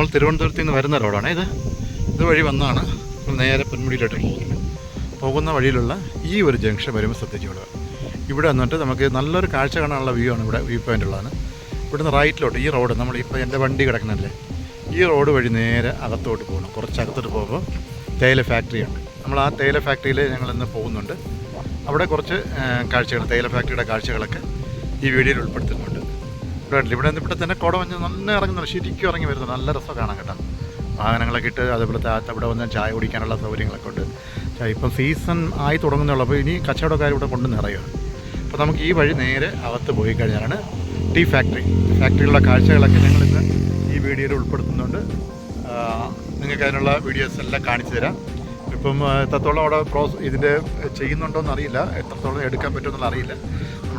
നമ്മൾ തിരുവനന്തപുരത്ത് നിന്ന് വരുന്ന റോഡാണ് ഇത്. ഇത് വഴി വന്നാണ് നേരെ പൊന്മുടിയിലോട്ട് പോകുന്നത്. പോകുന്ന വഴിയിലുള്ള ഈ ഒരു ജംഗ്ഷൻ വരുമ്പോൾ ശ്രദ്ധിച്ചുകൊള്ളുക. ഇവിടെ വന്നിട്ട് നമുക്ക് നല്ലൊരു കാഴ്ച കാണാനുള്ള വ്യൂ ആണ് ഇവിടെ വ്യൂ പോയിന്റ് ഉള്ളതാണ്. ഇവിടുന്ന് റൈറ്റിലോട്ട് ഈ റോഡ് നമ്മൾ ഇപ്പോൾ എന്റെ വണ്ടി കിടക്കുന്നല്ലേ? ഈ റോഡ് വഴി നേരെ അകത്തോട്ട് പോകണം. കുറച്ച് അകത്തോട്ട് പോകുമ്പോൾ തേയില ഫാക്ടറിയുണ്ട് നമ്മൾ ആ തേയില ഫാക്ടറിയിൽ ഞങ്ങൾ ഇന്ന് പോകുന്നുണ്ട്. അവിടെ കുറച്ച് കാഴ്ചകൾ തേയില ഫാക്ടറിയുടെ കാഴ്ചകളൊക്കെ ഈ വീഡിയോയിൽ ഉൾപ്പെടുത്തുന്നുണ്ട്. ഇവിടെ? ഇവിടെ ഇവിടെ തന്നെ കുട വന്ന് നല്ല ഇറങ്ങുന്നുണ്ട് ശരിക്കും ഇറങ്ങി വരുന്നത് നല്ല രസം കാണാൻ കേട്ടോ. വാഹനങ്ങളൊക്കെ ഇട്ട് അതേപോലെ അവിടെ വന്ന് ചായ കുടിക്കാനുള്ള സൗകര്യങ്ങളൊക്കെ ഉണ്ട്. ഇപ്പം സീസൺ ആയി തുടങ്ങുന്നുള്ളൂ. അപ്പോൾ ഇനി കച്ചവടക്കാർ ഇവിടെ കൊണ്ട് നിറയുക. അപ്പോൾ നമുക്ക് ഈ വഴി നേരെ അകത്ത് പോയി കഴിഞ്ഞാലാണ് ടീ ഫാക്ടറി. ഫാക്ടറികളുടെ കാഴ്ചകളൊക്കെ ഞങ്ങൾ ഇന്ന് ഈ വീഡിയോയിൽ ഉൾപ്പെടുത്തുന്നുണ്ട്. നിങ്ങൾക്ക് അതിനുള്ള വീഡിയോസ് എല്ലാം കാണിച്ചു തരാം. ഇപ്പം എത്രത്തോളം അവിടെ പ്രോസ് ഇതിന്റെ ചെയ്യുന്നുണ്ടോ എന്നറിയില്ല എത്രത്തോളം എടുക്കാൻ പറ്റുമെന്നുള്ള അറിയില്ല.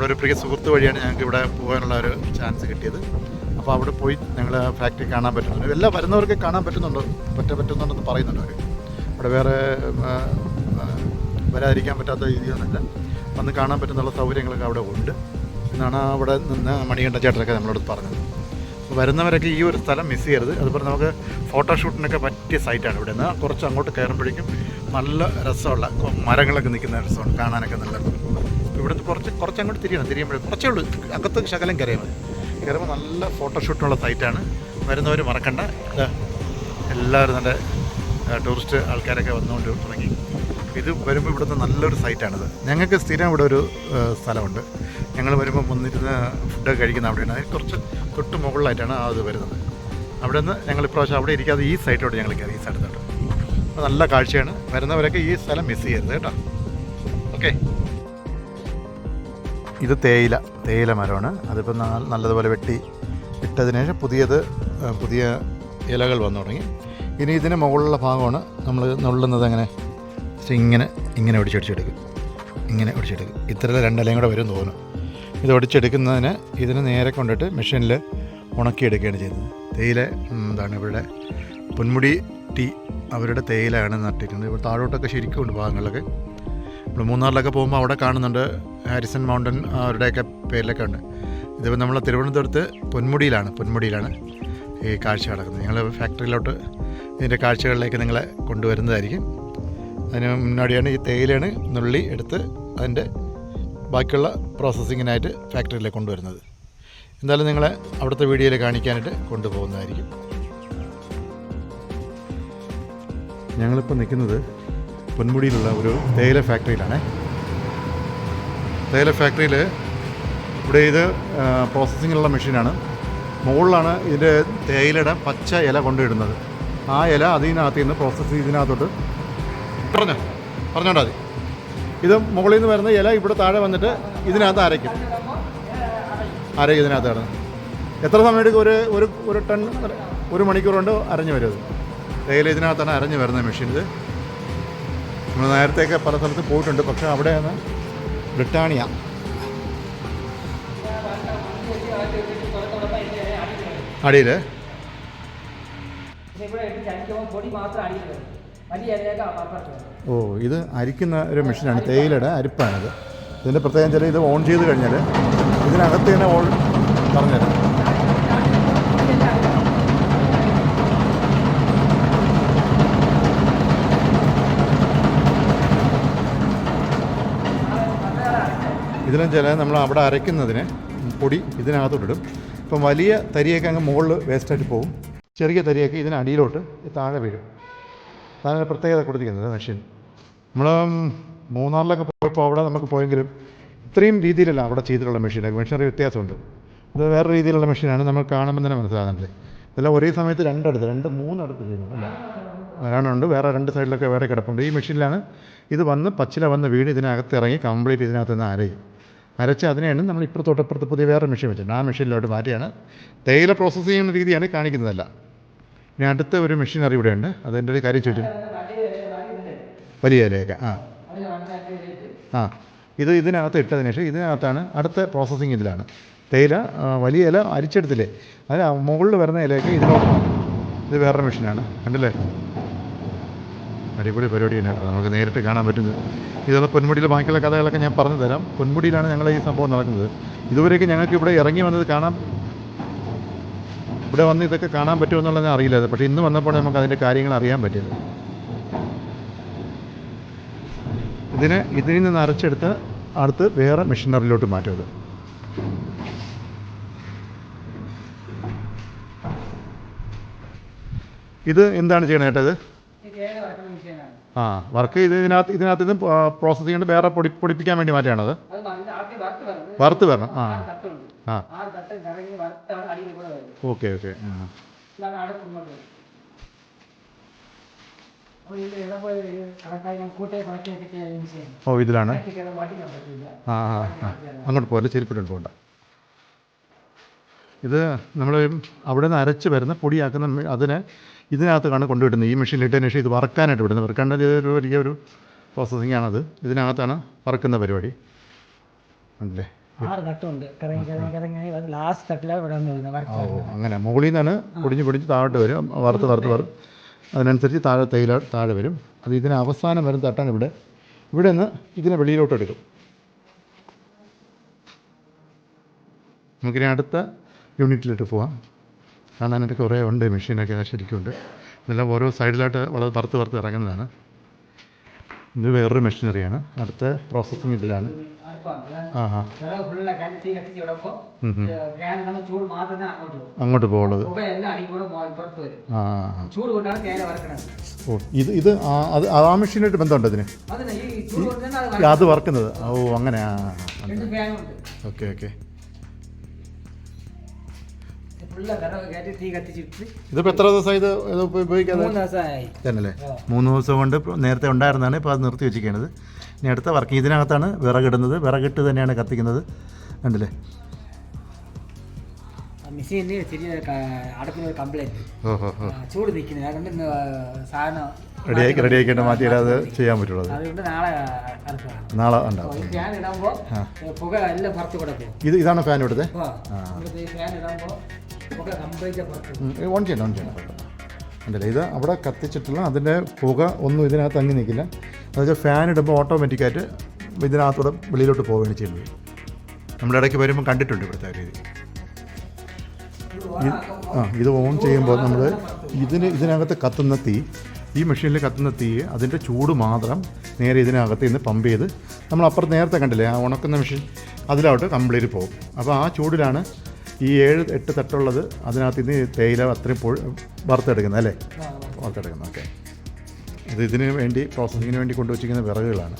നമ്മുടെ ഒരു പ്രിയ സുഹൃത്ത് വഴിയാണ് ഞങ്ങൾക്ക് ഇവിടെ പോകാനുള്ള ഒരു ചാൻസ് കിട്ടിയത്. അപ്പോൾ അവിടെ പോയി ഞങ്ങൾ ഫാക്ടറി കാണാൻ പറ്റുന്നുണ്ട്. എല്ലാം വരുന്നവർക്ക് കാണാൻ പറ്റുന്നുണ്ട്? പറ്റ പറ്റുന്നുണ്ടെന്ന് പറയുന്നുണ്ട് അവർ അവിടെ വേറെ വരാതിരിക്കാൻ പറ്റാത്ത രീതിയൊന്നുമില്ല. വന്ന് കാണാൻ പറ്റുന്നുള്ള സൗകര്യങ്ങളൊക്കെ അവിടെ ഉണ്ട്. എന്നാണ് അവിടെ നിന്ന് മണികണ്ഠ ചേട്ടനൊക്കെ നമ്മളോട് പറഞ്ഞത്. വരുന്നവരൊക്കെ ഈ ഒരു സ്ഥലം മിസ് ചെയ്യരുത്. അതുപോലെ നമുക്ക് ഫോട്ടോഷൂട്ടിനൊക്കെ പറ്റിയ സൈറ്റാണ് ഇവിടെ നിന്ന്. കുറച്ച് അങ്ങോട്ട് കയറുമ്പോഴേക്കും നല്ല രസമുള്ള മരങ്ങളൊക്കെ നിൽക്കുന്ന രസമാണ് കാണാനൊക്കെ നല്ല ഇവിടുന്ന് കുറച്ച് കുറച്ച് അങ്ങോട്ട് തിരിയണം തിരിയുമ്പോഴേ കുറച്ചേ ഉള്ളൂ അകത്ത് ശകലം കയറിയാൽ മതി. കയറുമ്പോൾ നല്ല ഫോട്ടോഷൂട്ടിനുള്ള സൈറ്റാണ്. വരുന്നവർ മറക്കണ്ട. എല്ലാവരും നല്ല ടൂറിസ്റ്റ് ആൾക്കാരൊക്കെ വന്നുകൊണ്ട് തുടങ്ങി. ഇത് വരുമ്പോൾ ഇവിടുത്തെ നല്ലൊരു സൈറ്റാണിത്. ഞങ്ങൾക്ക് സ്ഥിരം ഇവിടെ ഒരു സ്ഥലമുണ്ട്. ഞങ്ങൾ വരുമ്പോൾ വന്നിരുന്ന് ഫുഡൊക്കെ കഴിക്കുന്ന അവിടെയാണ്. അതിന് കുറച്ച് തൊട്ട് മുകളിലായിട്ടാണ് അത് വരുന്നത്. അവിടെ നിന്ന് ഞങ്ങൾ ഇപ്രാവശ്യം അവിടെ ഇരിക്കാതെ ഈ സൈറ്റോട് ഞങ്ങൾ കയറി ഈ സ്ഥലത്തോട്ട്. അപ്പോൾ നല്ല കാഴ്ചയാണ്. വരുന്നവരൊക്കെ ഈ സ്ഥലം മിസ് ചെയ്യരുത് കേട്ടോ. ഓക്കെ. ഇത് തേയില തേയില മരമാണ്. അതിപ്പോൾ നല്ലതുപോലെ വെട്ടി ഇട്ടതിന് ശേഷം പുതിയത് പുതിയ ഇലകൾ വന്നു തുടങ്ങി. ഇനി ഇതിന് മുകളിലുള്ള ഭാഗമാണ് നമ്മൾ നുള്ളുന്നത് അങ്ങനെ ഇങ്ങനെ ഇങ്ങനെ ഒടിച്ചടിച്ചെടുക്കും. ഇങ്ങനെ ഒടിച്ചെടുക്കും. ഇത്ര രണ്ടിലയും കൂടെ വരും തോന്നും ഇത് ഒടിച്ചെടുക്കുന്നതിന് ഇതിന് നേരെ കൊണ്ടിട്ട് മെഷീനിൽ ഉണക്കിയെടുക്കുകയാണ് ചെയ്യുന്നത്. തേയില എന്താണ് ഇവരുടെ പൊന്മുടി ടീ അവരുടെ തേയിലയാണ് നട്ടിരിക്കുന്നത്. ഇവിടെ താഴോട്ടൊക്കെ ശരിക്കും ഉണ്ട് ഭാഗങ്ങളിലൊക്കെ. നമ്മൾ മൂന്നാറിലൊക്കെ പോകുമ്പോൾ അവിടെ കാണുന്നുണ്ട് ഹാരിസൺ മൗണ്ടൻ അവരുടെയൊക്കെ പേരിലൊക്കെ ഉണ്ട്. ഇതിപ്പോൾ നമ്മൾ തിരുവനന്തപുരത്ത് പൊന്മുടിയിലാണ് പൊന്മുടിയിലാണ് ഈ കാഴ്ച നടക്കുന്നത്. ഞങ്ങൾ ഫാക്ടറിയിലോട്ട് ഇതിന്റെ കാഴ്ചകളിലേക്ക് നിങ്ങളെ കൊണ്ടുവരുന്നതായിരിക്കും. അതിന് മുന്നോടിയാണ് ഈ തേയിലയാണ് നുള്ളി എടുത്ത് അതിന്റെ ബാക്കിയുള്ള പ്രോസസ്സിങ്ങിനായിട്ട് ഫാക്ടറിയിലേക്ക് കൊണ്ടുവരുന്നത്. എന്തായാലും നിങ്ങളെ അവിടുത്തെ വീഡിയോയിൽ കാണിക്കാനായിട്ട് കൊണ്ടുപോകുന്നതായിരിക്കും. ഞങ്ങളിപ്പോൾ നിൽക്കുന്നത് പൊന്മുടിയിലുള്ള ഒരു തേയില ഫാക്ടറിയിലാണ്. തേയില ഫാക്ടറിയിൽ ഇവിടെ ഇത് പ്രോസസ്സിങ്ങിനുള്ള മെഷീനാണ്. മുകളിലാണ് ഇതിന്റെ തേയിലയുടെ പച്ച ഇല കൊണ്ടിടുന്നത് ആ ഇല അതിനകത്ത് നിന്ന് പ്രോസസ്സ് ഇതിനകത്തോട്ട് പറഞ്ഞോ? പറഞ്ഞോണ്ടാ മതി ഇത് മുകളിൽ നിന്ന് വരുന്ന ഇല ഇവിടെ താഴെ വന്നിട്ട് ഇതിനകത്ത് അരയ്ക്കും. അരയ്ക്കും ഇതിനകത്ത് കിടന്ന്. എത്ര സമയം എടുക്കും ഒരു ഒരു ഒരു ടൺ ഒരു മണിക്കൂർ കൊണ്ട് അരഞ്ഞു വരും അത്. തേയില ഇതിനകത്താണ് അരഞ്ഞു വരുന്ന മെഷീൻ ഇത്. നമ്മൾ നേരത്തെയൊക്കെ പല സ്ഥലത്ത് പോയിട്ടുണ്ട്. പക്ഷേ അവിടെയാണ് ബ്രിട്ടാനിയ. അടിയിൽ ഓ ഇത് അരിക്കുന്ന ഒരു മെഷീനാണ്. തേയിലയുടെ അരിപ്പാണിത്. ഇതിന്റെ പ്രത്യേകം ചില ഇത് ഓൺ ചെയ്ത് കഴിഞ്ഞാൽ ഇതിനകത്ത് തന്നെ ഓൺ പറഞ്ഞുതരാം. ഇതിലും ചില നമ്മൾ അവിടെ അരയ്ക്കുന്നതിന് പൊടി ഇതിനകത്തോട്ടിടും. ഇപ്പം വലിയ തരിയൊക്കെ അങ്ങ് മുകളിൽ വേസ്റ്റായിട്ട് പോകും. ചെറിയ തരിയൊക്കെ ഇതിനടിയിലോട്ട് താഴെ വീഴും. അതാണ് പ്രത്യേകത കൊടുത്തിരിക്കുന്നത് മെഷീൻ. നമ്മൾ മൂന്നാറിലൊക്കെ പോയപ്പോൾ അവിടെ നമുക്ക് പോയെങ്കിലും ഇത്രയും രീതിയിലല്ല അവിടെ ചെയ്തിട്ടുള്ള മെഷീനൊക്കെ മെഷീനറി വ്യത്യാസമുണ്ട്. ഇത് വേറെ രീതിയിലുള്ള മെഷീനാണ് നമ്മൾ കാണുമ്പോൾ തന്നെ മനസ്സിലാകുന്നത്. ഇതെല്ലാം ഒരേ സമയത്ത് രണ്ടടുത്ത് രണ്ട് മൂന്നടുത്ത് ചെയ്യുന്നുണ്ട് അല്ല? വേറെ രണ്ട് സൈഡിലൊക്കെ വേറെ കിടപ്പുണ്ട്. ഈ മെഷീനിലാണ് ഇത് വന്ന് പച്ചില വന്ന് വീട് ഇതിനകത്ത് ഇറങ്ങി കംപ്ലീറ്റ് ഇതിനകത്ത് നിന്ന് അരയും. അരച്ച് അതിനെയാണ് നമ്മൾ ഇപ്പുറത്തോട്ട് ഇപ്പുറത്ത് പുതിയ വേറെ മെഷീൻ വെച്ചിട്ടുണ്ട് ആ മെഷീനിലോട്ട് മാറ്റിയാണ് തേയില പ്രോസസ്സ് ചെയ്യുന്ന രീതിയാണ് കാണിക്കുന്നതല്ല. ഇനി അടുത്ത ഒരു മെഷീനറി ഇവിടെ ഉണ്ട് അതിന്റെ ഒരു കാര്യം ചോദിച്ചു? വലിയ ഇലയൊക്കെ. ആ. ആ. ഇത് ഇതിനകത്ത് ഇട്ടതിന് ശേഷം ഇതിനകത്താണ് അടുത്ത പ്രോസസ്സിങ് ഇതിലാണ്. തേയില വലിയ ഇല അരിച്ചെടുത്തില്ലേ? അതിന് മുകളിൽ വരുന്ന ഇലയൊക്കെ ഇതിലോട്ട് ഇത് വേറൊരു മെഷീനാണ് കണ്ടില്ലേ? അടിപൊളി പരിപാടി തന്നെയാണ് നമുക്ക് നേരിട്ട് കാണാൻ പറ്റുന്നത്. ഇതൊക്കെ പൊന്മുടിയിലെ ബാക്കിയുള്ള കഥകളൊക്കെ ഞാൻ പറഞ്ഞു തരാം. പൊന്മുടിയിലാണ് ഞങ്ങൾ ഈ സംഭവം നടക്കുന്നത്. ഇതുവരെയൊക്കെ ഞങ്ങൾക്ക് ഇവിടെ ഇറങ്ങി വന്നത് കാണാം. ഇവിടെ വന്ന് ഇതൊക്കെ കാണാൻ പറ്റുമെന്നുള്ളത് അറിയില്ല. പക്ഷേ ഇന്ന് വന്നപ്പോൾ നമുക്ക് അതിന്റെ കാര്യങ്ങൾ അറിയാൻ പറ്റിയത്. ഇതിനെ ഇതിൽ നിന്ന് അരച്ചെടുത്ത് അടുത്ത് വേറെ മെഷീനറിയിലോട്ട് മാറ്റുന്നത് ഇത് എന്താണ് ചെയ്യണത് ചേട്ടാ ഇത് ഈ തേയില വറക്കുന്ന മെഷീനാണ് ആ വർക്ക് ഇത് ഇതിനകത്ത് ഇതിനകത്ത് ഇത് പ്രോസസ്സ് ചെയ്യേണ്ട വേറെ പൊടി പൊടിപ്പിക്കാൻ വേണ്ടി മാറ്റിയാണത് അത് മ- ആദ്യം വറുത്ത് വരണം. ആ. ആ. Okay okay. ഓ ഇതിലാണ്. ആ ആ ആ. അങ്ങോട്ട് പോലെ ചെരുപ്പിട്ട് പോകണ്ട. ഇത് നമ്മൾ അവിടെ നിന്ന് അരച്ച് വരുന്ന പൊടിയാക്കുന്ന അതിനെ ഇതിനകത്താണ് കൊണ്ടുവിടുന്നത്. ഈ മെഷീനിലിട്ടതിന് ശേഷം ഇത് വറക്കാനായിട്ട് വിടുന്നത്. വറുക്കേണ്ടത് ഒരു വലിയ ഒരു പ്രോസസ്സിംഗ് ആണത്. ഇതിനകത്താണ് വറക്കുന്ന പരിപാടി. ഉണ്ടല്ലേ ആറ് തട്ടുണ്ട്. ലാസ്റ്റ് തട്ടിലാണ് ഓ അങ്ങനെ. മുകളിൽ നിന്നാണ് പൊടിഞ്ഞ് പൊടിഞ്ഞ് താഴോട്ട് വരും. വറുത്ത് വറുത്ത് വറുത്ത് അതിനനുസരിച്ച് താഴെ തേയില താഴെ വരും. അത് ഇതിന് അവസാനം വരും തട്ടാണ് ഇവിടെ. ഇവിടെ നിന്ന് ഇതിനെ വെളിയിലോട്ട് എടുക്കും. നമുക്കിനി അടുത്ത യൂണിറ്റിലിട്ട് പോവാം. കാണാനായിട്ട് കുറേ ഉണ്ട് മെഷീനൊക്കെ ശരിക്കും ഉണ്ട് ഇതെല്ലാം ഓരോ സൈഡിലായിട്ട് വളരെ വറുത്ത് വറുത്ത് ഇറങ്ങുന്നതാണ്. ഇത് വേറൊരു മെഷീനറിയാണ്. അടുത്ത പ്രോസസ്സിങ് ഇതിലാണ്. ആ അങ്ങോട്ട് പോകുന്നത് പോകുള്ളത് പുറത്ത് ആ. ഓ ഇത് ഇത് ആ അത് ആ മെഷീനായിട്ട് ബന്ധമുണ്ട് ഇതിന്? അത് വർക്കുന്നത് വറക്കുന്നത്. ഓ അങ്ങനെ ആ. രണ്ട് ഫാനുണ്ട്. Okay okay. ഫുള്ള് വിറക് കയറ്റി തീ കത്തിച്ചിട്ട് ഇതിപ്പോൾ എത്ര ദിവസമായി ഇത് ഇത് ഉപ- ഉപയോഗിക്കാതെ? മൂന്ന് ദിവസമായി. തന്നെയല്ലേ? മൂന്ന് ദിവസം കൊണ്ട് ഇപ്പൊ നേരത്തെ ഉണ്ടായിരുന്നതാണ് ഇപ്പോൾ അത് നിർത്തി വെച്ചിരിക്കുന്നത് ഇനി അടുത്ത വർക്കിംഗ് ഇതിനകത്താണ് വിറകിടുന്നത് വിറകിട്ട് തന്നെയാണ് കത്തിക്കുന്നത്. കണ്ടില്ലേ? മെഷീനിൽ ചെറിയ അടക്കുന്ന ഒരു കംപ്ലൈന്റ് ഓ ഹോ ഹോ. ചൂട് നിൽക്കുന്നത് അതുകൊണ്ട് ഇന്ന് സാധനം റെഡിയാക്കി റെഡിയാക്കിയിട്ട് ചെയ്യാൻ പറ്റുള്ളൂ അത്. അതുകൊണ്ട് നാളെ ഇറക്കണം നാളെ ഉണ്ടാവും. ഫാൻ ഇടുമ്പോൾ പുക എല്ലാം പുറത്ത് കൂടെ പോകും. ഇത് ഇതാണ് ഫാൻ ഇവിടുത്തെ ആ ഫാൻ ഇടുമ്പോൾ ഓൺ ചെയ്യണം ഓൺ ചെയ്യണം ഉണ്ടല്ലേ ഇത് അവിടെ കത്തിച്ചിട്ടുള്ള അതിന്റെ പുക ഒന്നും ഇതിനകത്ത് അങ്ങി നിൽക്കില്ല. എന്നുവെച്ചാൽ ഫാൻ ഇടുമ്പോൾ ഓട്ടോമാറ്റിക്കായിട്ട് ഇതിനകത്തൂടെ വെളിയിലോട്ട് പോവുകയാണ് ചെയ്യുന്നത്. നമ്മുടെ ഇടയ്ക്ക് വരുമ്പോൾ കണ്ടിട്ടുണ്ട് ഇവിടുത്തെ രീതി. ആ ഇത് ഓൺ ചെയ്യുമ്പോൾ നമ്മൾ ഇതിന് ഇതിനകത്ത് കത്തുന്ന തീ ഈ മെഷീനിൽ കത്തുന്ന തീ അതിന്റെ ചൂട് മാത്രം നേരെ ഇതിനകത്ത് ഇന്ന് പമ്പ് ചെയ്ത് നമ്മൾ അപ്പുറത്ത് നേരത്തെ കണ്ടില്ലേ ആ ഉണക്കുന്ന മെഷീൻ അതിലോട്ട് കംപ്ലീറ്റ് പോകും. അപ്പോൾ ആ ചൂടിലാണ് ഈ ഏഴ് എട്ട് തട്ടുള്ളത് അതിനകത്ത് ഇന്ന് തേയില അത്രയും പൊ വറുത്തെടുക്കുന്നത് അല്ലേ? വറുത്തെടുക്കുന്നത് ഓക്കെ ഇത് ഇതിന് വേണ്ടി പ്രോസസ്സിങ്ങിന് വേണ്ടി കൊണ്ടുവച്ചിരിക്കുന്ന വിറകുകളാണ്.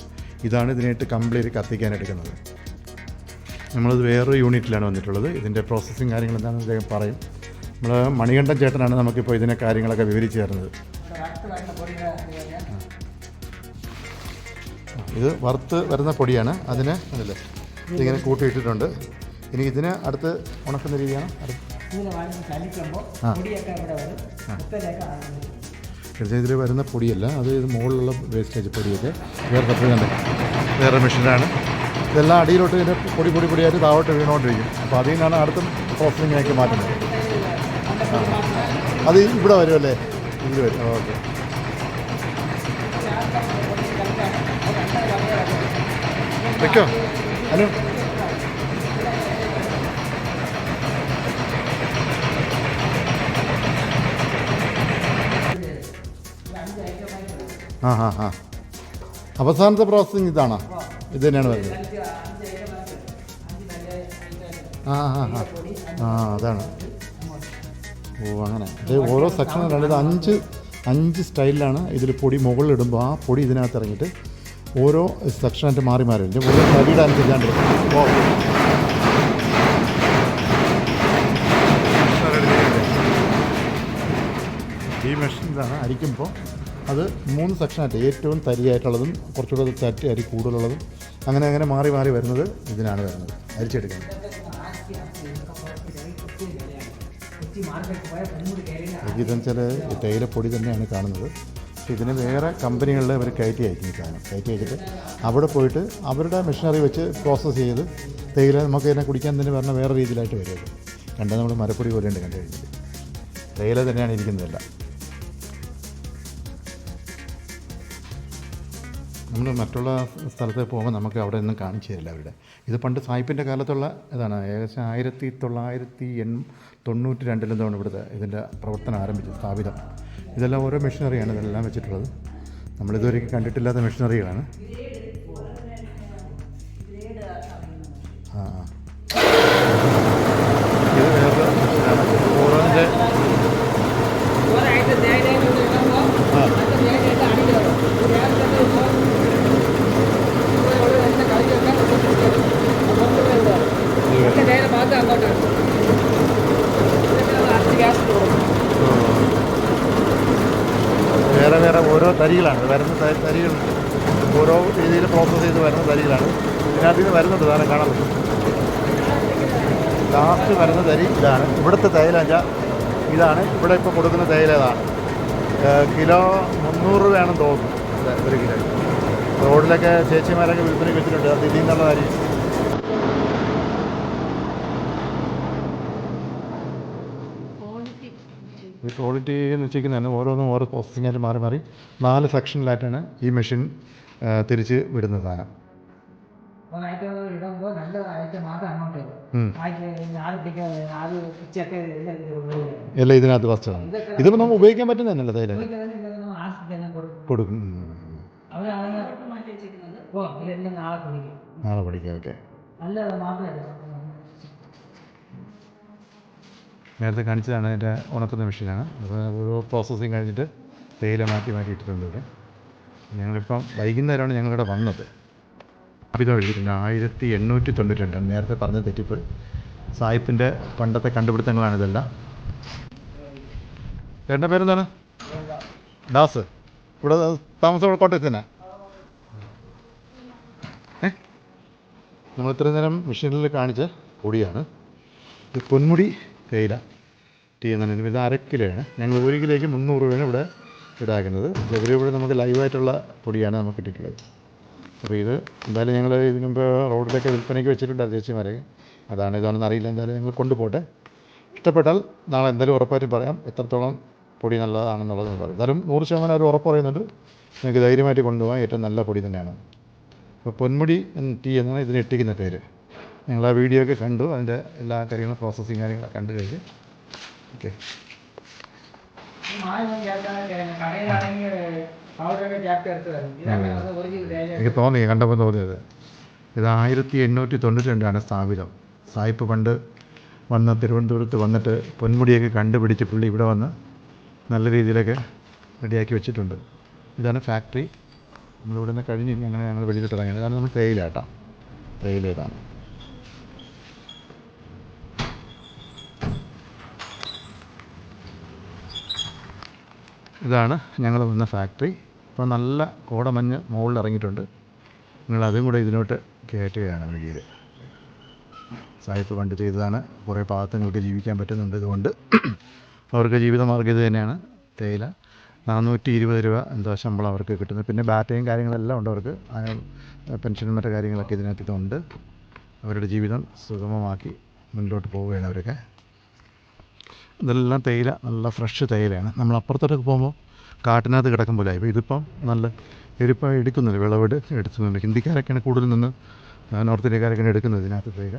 ഇതാണ് ഇതിനായിട്ട് കംപ്ലീറ്റ് കത്തിക്കാൻ എടുക്കുന്നത്. നമ്മളത് വേറൊരു യൂണിറ്റിലാണ് വന്നിട്ടുള്ളത്. ഇതിന്റെ പ്രോസസ്സിങ് കാര്യങ്ങൾ എന്താണെന്ന് അദ്ദേഹം പറയും. നമ്മൾ മണികണ്ഠൻ ചേട്ടനാണ് നമുക്കിപ്പോൾ ഇതിനെ കാര്യങ്ങളൊക്കെ വിവരിച്ചു തരുന്നത്. ഇത് വറുത്ത് വരുന്ന പൊടിയാണ്. അതിന് അതല്ലേ ഇതിങ്ങനെ കൂട്ടിയിട്ടിട്ടുണ്ട്. ഇനി ഇതിന് അടുത്ത് ഉണക്കുന്ന രീതിയാണ്. തീർച്ചയായും ഇതിൽ വരുന്ന പൊടിയല്ല അത് ഇത് മുകളിലുള്ള വേസ്റ്റേജ് പൊടിയൊക്കെ. വേറെ തട്ടുകണ്ട് വേറെ മെഷീനാണ് ഇതെല്ലാം അടിയിലോട്ട് ഇതിന്റെ പൊടി പൊടി പൊടിയായിട്ട് താഴോട്ട് വീണുകൊണ്ടിരിക്കും. അപ്പോൾ അതിൽ നിന്നാണ് അടുത്ത പ്രോസസ്സിങ്ങിലേക്ക് മാറ്റുന്നത്. അത് ഇവിടെ വരുമല്ലേ ഇതിൽ വരും. ഓക്കെ. വെക്കോ. ഹലോ ആ ആ അവസാനത്തെ പ്രോസസ്സിങ് ഇതാണോ? ഇത് തന്നെയാണ് വരുന്നത്. ആ ആ ആ. ആ അതാണ്. ഓ അങ്ങനെ. ഇത് ഓരോ സെക്ഷനിലാണ് ഇത് അഞ്ച് അഞ്ച് സ്റ്റൈലിലാണ് ഇതിൽ പൊടി മുകളിലിടുമ്പോൾ ആ പൊടി ഇതിനകത്ത് ഇറങ്ങിയിട്ട് ഓരോ സെക്ഷനായിട്ട് മാറി മാറി വരും. ഓരോ തടിയുടെ അനുസരിച്ചാണ് ഇത്. ഓ. ഈ മെഷീൻ ഇതാണ് അരിക്കുമ്പോൾ അത് മൂന്ന് സെക്ഷനായിട്ട് ഏറ്റവും തരിയായിട്ടുള്ളതും കുറച്ചുകൂടെ തരി അരി കൂടുതലുള്ളതും. അങ്ങനെ അങ്ങനെ മാറി മാറി വരുന്നത് ഇതിനാണ് വരുന്നത്. അരിച്ചെടുക്കുന്നത്. ഇതെന്ന് വെച്ചാൽ തേയിലപ്പൊടി തന്നെയാണ് കാണുന്നത്. പക്ഷേ ഇതിന് വേറെ കമ്പനികളിൽ അവർ കയറ്റി അയക്കും ഈ സാധനം. കയറ്റി അയച്ചിട്ട് അവിടെ പോയിട്ട് അവരുടെ മെഷീനറി വെച്ച് പ്രോസസ്സ് ചെയ്ത് തേയില നമുക്ക് ഇതിനെ കുടിക്കാൻ തന്നെ പറഞ്ഞ വേറെ രീതിയിലായിട്ട് വരും കണ്ടാൽ നമ്മൾ മരപ്പൊടി പോലെയുണ്ട് കണ്ടു കഴിഞ്ഞിട്ട് തേയില തന്നെയാണ് ഇരിക്കുന്നതല്ല. നമ്മൾ മറ്റുള്ള സ്ഥലത്ത് പോകുമ്പോൾ നമുക്ക് അവിടെ ഒന്നും കാണിച്ചു തരില്ല അവരുടെ. ഇത് പണ്ട് സായിപ്പിന്റെ കാലത്തുള്ള ഇതാണ്. ഏകദേശം ആയിരത്തി തൊള്ളായിരത്തി എൺ തൊണ്ണൂറ്റി രണ്ടിലെന്താണ് ഇവിടുത്തെ ഇതിന്റെ പ്രവർത്തനം ആരംഭിച്ചത് സ്ഥാപിതം. ഇതെല്ലാം ഓരോ മെഷീനറിയാണ് ഇതെല്ലാം വെച്ചിട്ടുള്ളത്. നമ്മളിതുവരെ കണ്ടിട്ടില്ലാത്ത മെഷീനറികളാണ്. ഇവിടുത്തെ തേയില വെച്ചാൽ ഇതാണ്. ഇവിടെ ഇപ്പോൾ കൊടുക്കുന്ന തേയില ഇതാണ് കിലോ മുന്നൂറ് രൂപയാണെന്ന് തോന്നുന്നു. ഒരു കിലോ. റോഡിലൊക്കെ ചേച്ചിമാരൊക്കെ വിൽപ്പന വെച്ചിട്ടുണ്ട്. അത് ഇതിൽ നിന്നുള്ള കാര്യം. ഈ ക്വാളിറ്റി എന്ന് വെച്ചിരിക്കുന്നതാണ് ഓരോന്നും ഓരോ പ്രോസസ്സിങ്ങായിട്ട് മാറി മാറി. നാല് സെക്ഷനിലായിട്ടാണ് ഈ മെഷീൻ തിരിച്ച് വിടുന്നതാണ് സാധനം. ഒരാഴ്ച ഇടുമ്പോൾ നല്ല ആഴ്ച മാത്രം അങ്ങോട്ട് എല്ലാം എല്ലാം ഇതിനകത്ത് വസ്തു ഇതിപ്പോൾ നമ്മൾ ഉപയോഗിക്കാൻ പറ്റുന്നതന്നല്ല തേയില ആസ്തിക്കെല്ലാം കൊടുക്കും. കൊടുക്കും. ഉം. അവരാണ് ഓ ഇതെല്ലാം നാളെ പഠിക്കാം ഓക്കെ. നേരത്തെ കാണിച്ചതാണ് എന്റെ ഉണക്കുന്ന മെഷീനാണ്. അപ്പോൾ ഓരോ പ്രോസസ്സിങ് കഴിഞ്ഞിട്ട് തേയില മാറ്റി മാറ്റി ഇട്ടിട്ടുണ്ട് ഇവിടെ. ഞങ്ങളിപ്പം വൈകുന്നേരമാണ് ഞങ്ങളിവിടെ വന്നത്. ഇത് എഴുതിയിട്ടുണ്ട്. ആയിരത്തി എണ്ണൂറ്റി തൊണ്ണൂറ്റി രണ്ട് നേരത്തെ പറഞ്ഞ തെറ്റിപ്പ് സായിപ്പിന്റെ പണ്ടത്തെ കണ്ടുപിടുത്തങ്ങളാണ് ഇതെല്ലാം. ചേട്ടന്റെ പേരെന്താണ്? ദാസ്. ഇവിടെ താമസം കോട്ടയത്ത് തന്നെ. ഏ? നമ്മൾ ഇത്രയും നേരം മെഷീനിൽ കാണിച്ച പൊടിയാണ്. ഇത് പൊന്മുടി തേയില ടീ എന്നാണ്. ഇത് അര കിലോയാണ്. ഞങ്ങൾ ഒരു കിലോയ്ക്ക് മുന്നൂറ് രൂപയാണ് ഇവിടെ ഇടാക്കുന്നത്. ഇവിടെ നമുക്ക് ലൈവായിട്ടുള്ള പൊടിയാണ് നമുക്ക് കിട്ടിയിട്ടുള്ളത്. അപ്പോൾ ഇത് എന്തായാലും ഞങ്ങൾ ഇതിന് മുമ്പ് റോഡിലൊക്കെ വിൽപ്പനയ്ക്ക് വെച്ചിട്ടുണ്ട് ചേച്ചിമാരെ അതാണ് ഇതാണെന്ന് അറിയില്ല. എന്തായാലും നിങ്ങൾ കൊണ്ടുപോട്ടെ. ഇഷ്ടപ്പെട്ടാൽ നാളെ എന്തായാലും ഉറപ്പായിട്ടും പറയാം എത്രത്തോളം പൊടി നല്ലതാണെന്നുള്ളത് പറയും. എന്തായാലും നൂറ് ശതമാനം അവർ ഉറപ്പ് പറയുന്നുണ്ട്. നിങ്ങൾക്ക് ധൈര്യമായിട്ട് കൊണ്ടുപോകാൻ ഏറ്റവും നല്ല പൊടി തന്നെയാണ്. അപ്പോൾ പൊന്മുടി ടീ എന്നാണ് ഇതിന് ഇട്ടിരിക്കുന്ന പേര്. നിങ്ങൾ ആ വീഡിയോ ഒക്കെ കണ്ടു. അതിന്റെ എല്ലാ കാര്യങ്ങളും പ്രോസസ്സിങ് കാര്യങ്ങളൊക്കെ കണ്ടു കഴിഞ്ഞ്. ഓക്കെ മായം ചേർക്കാൻ കടയിലാണെങ്കിൽ പൗഡറൊക്കെ ചേർത്ത് എടുത്ത് തരും ഇതാണ് ഒറിജിനൽ തേയില എനിക്ക് തോന്നി കണ്ടപ്പോൾ തോന്നിയത്. ഇത് ആയിരത്തി എണ്ണൂറ്റി തൊണ്ണൂറ്റി രണ്ടാണ് സ്ഥാപിതം. സായിപ്പ് പണ്ട് വന്ന് തിരുവനന്തപുരത്ത് വന്നിട്ട് പൊന്മുടിയൊക്കെ കണ്ടുപിടിച്ച് പുള്ളി ഇവിടെ വന്ന് നല്ല രീതിയിലൊക്കെ റെഡിയാക്കി വെച്ചിട്ടുണ്ട്. ഇതാണ് ഫാക്ടറി. നമ്മളിവിടെ നിന്ന് കഴിഞ്ഞ് അങ്ങനെ ഞങ്ങൾ വെളിയിലോട്ട് ഇറങ്ങിയത്. കാരണം നമ്മൾ തേയില കേട്ടോ തേയില ഇതാണ് ഇതാണ് ഞങ്ങൾ വന്ന ഫാക്ടറി. ഇപ്പോൾ നല്ല കോടമഞ്ഞ് മുകളിൽ ഇറങ്ങിയിട്ടുണ്ട്. നിങ്ങൾ അതും കൂടെ ഇതിലോട്ട് കയറ്റുകയാണ് വഴിയിൽ. സായിപ്പ് പണ്ട് ചെയ്തതാണ്. കുറേ പാവത്തങ്ങൾക്ക് ജീവിക്കാൻ പറ്റുന്നുണ്ട് ഇതുകൊണ്ട്. അവർക്ക് ജീവിതമാർഗം ഇത് തന്നെയാണ്. തേയില. നാനൂറ്റി ഇരുപത് രൂപ എന്തോ ശമ്പളം അവർക്ക് കിട്ടുന്നത് പിന്നെ ബാറ്റയും കാര്യങ്ങളെല്ലാം ഉണ്ട് അവർക്ക്. പെൻഷനും മറ്റു കാര്യങ്ങളൊക്കെ ഇതിനകത്ത് ഇതുണ്ട്. അവരുടെ ജീവിതം സുഗമമാക്കി മുന്നോട്ട് പോവുകയാണ് അവരൊക്കെ. ഇതെല്ലാം തേയില നല്ല ഫ്രഷ് തേയിലയാണ്. നമ്മൾ അപ്പുറത്തോട്ടൊക്കെ പോകുമ്പോൾ കാട്ടിനകത്ത് കിടക്കും പോലെ ഇപ്പോൾ ഇതിപ്പം നല്ല എരിപ്പായി എടുക്കുന്നില്ല. വിളവെട് എടുക്കുന്നുണ്ട് ഹിന്ദിക്കാരൊക്കെയാണ് കൂടുതൽ നിന്ന് നോർത്ത് ഇന്ത്യക്കാരൊക്കെയാണ് എടുക്കുന്നത് ഇതിനകത്ത് തേയില.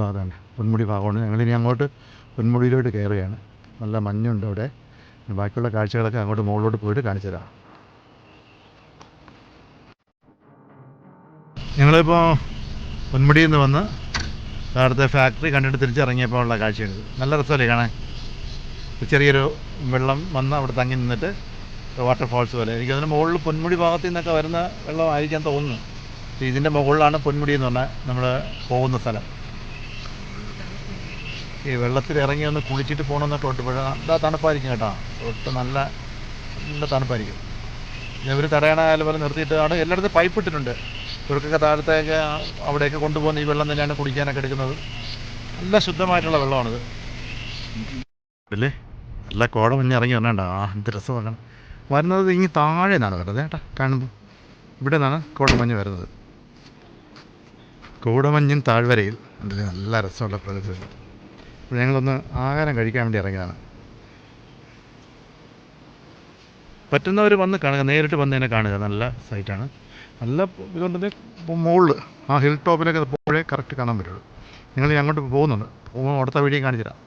ഭാഗമാണ് പൊന്മുടി ഭാഗമാണ്. ഞങ്ങളിനി അങ്ങോട്ട് പൊന്മുടിയിലോട്ട് കയറുകയാണ്. നല്ല മഞ്ഞുണ്ട് അവിടെ. ബാക്കിയുള്ള കാഴ്ചകളൊക്കെ അങ്ങോട്ട് മുകളിലോട്ട് പോയിട്ട് കാണിച്ചു തരാം. ഞങ്ങളിപ്പോൾ പൊന്മുടിയിൽ നിന്ന് വന്ന് അവിടുത്തെ ഫാക്ടറി കണ്ടിട്ട് തിരിച്ചിറങ്ങിയപ്പോൾ ഉള്ള കാഴ്ചയാണിത് നല്ല രസമല്ലേ കാണാൻ? ചെറിയൊരു വെള്ളം വന്ന് അവിടെ തങ്ങി നിന്നിട്ട് വാട്ടർഫാൾസ് പോലെ. എനിക്കതിന് മുകളിൽ പൊന്മുടി ഭാഗത്തു നിന്നൊക്കെ വരുന്ന വെള്ളമായിരിക്കാൻ തോന്നുന്നു. ഇതിന്റെ മുകളിലാണ് പൊന്മുടി എന്ന് പറഞ്ഞാൽ നമ്മൾ പോകുന്ന സ്ഥലം. ഈ വെള്ളത്തിൽ ഇറങ്ങി ഒന്ന് കുളിച്ചിട്ട് പോകണമെന്നൊക്കെ ഉണ്ട്. പക്ഷേ നല്ല തണുപ്പായിരിക്കും കേട്ടോ. ഒട്ട് നല്ല നല്ല തണുപ്പായിരിക്കും. ഇവർ തടയണ പോലെ നിർത്തിയിട്ട് ആണ് എല്ലായിടത്തും പൈപ്പ് ഇട്ടിട്ടുണ്ട്. ഇവർക്കൊക്കെ താഴത്തേക്ക് അവിടെയൊക്കെ കൊണ്ടുപോകുന്ന ഈ വെള്ളം തന്നെയാണ് കുടിക്കാനൊക്കെ എടുക്കുന്നത്. നല്ല ശുദ്ധമായിട്ടുള്ള വെള്ളമാണിത്. അല്ലേ നല്ല കോട മഞ്ഞ് ഇറങ്ങി വരണ്ട. ആ എന്ത് രസമാണ് വരുന്നത് ഇനി താഴെ നിന്നാണ് വരുന്നത് ഏട്ടാ കാണുമ്പോൾ ഇവിടെ നിന്നാണ് കോടമഞ്ഞ് വരുന്നത്. കോടമഞ്ഞും താഴ്വരയിൽ. അതിൽ നല്ല രസമുള്ള പ്രദേശം. അപ്പോൾ ഞങ്ങളൊന്ന് ആഹാരം കഴിക്കാൻ വേണ്ടി ഇറങ്ങിയതാണ്. പറ്റുന്നവർ വന്ന് കാണുക നേരിട്ട് വന്ന് തന്നെ കാണുക. നല്ല സൈറ്റാണ്. നല്ല ഇതുകൊണ്ടത് മുകളിൽ ആ ഹിൽ ടോപ്പിലൊക്കെ പോഴേ കറക്റ്റ് കാണാൻ പറ്റുള്ളൂ. നിങ്ങൾ അങ്ങോട്ട് പോകുന്നുണ്ട്. പോകുമ്പോൾ അടുത്ത വീഡിയോ കാണിച്ചു തരാം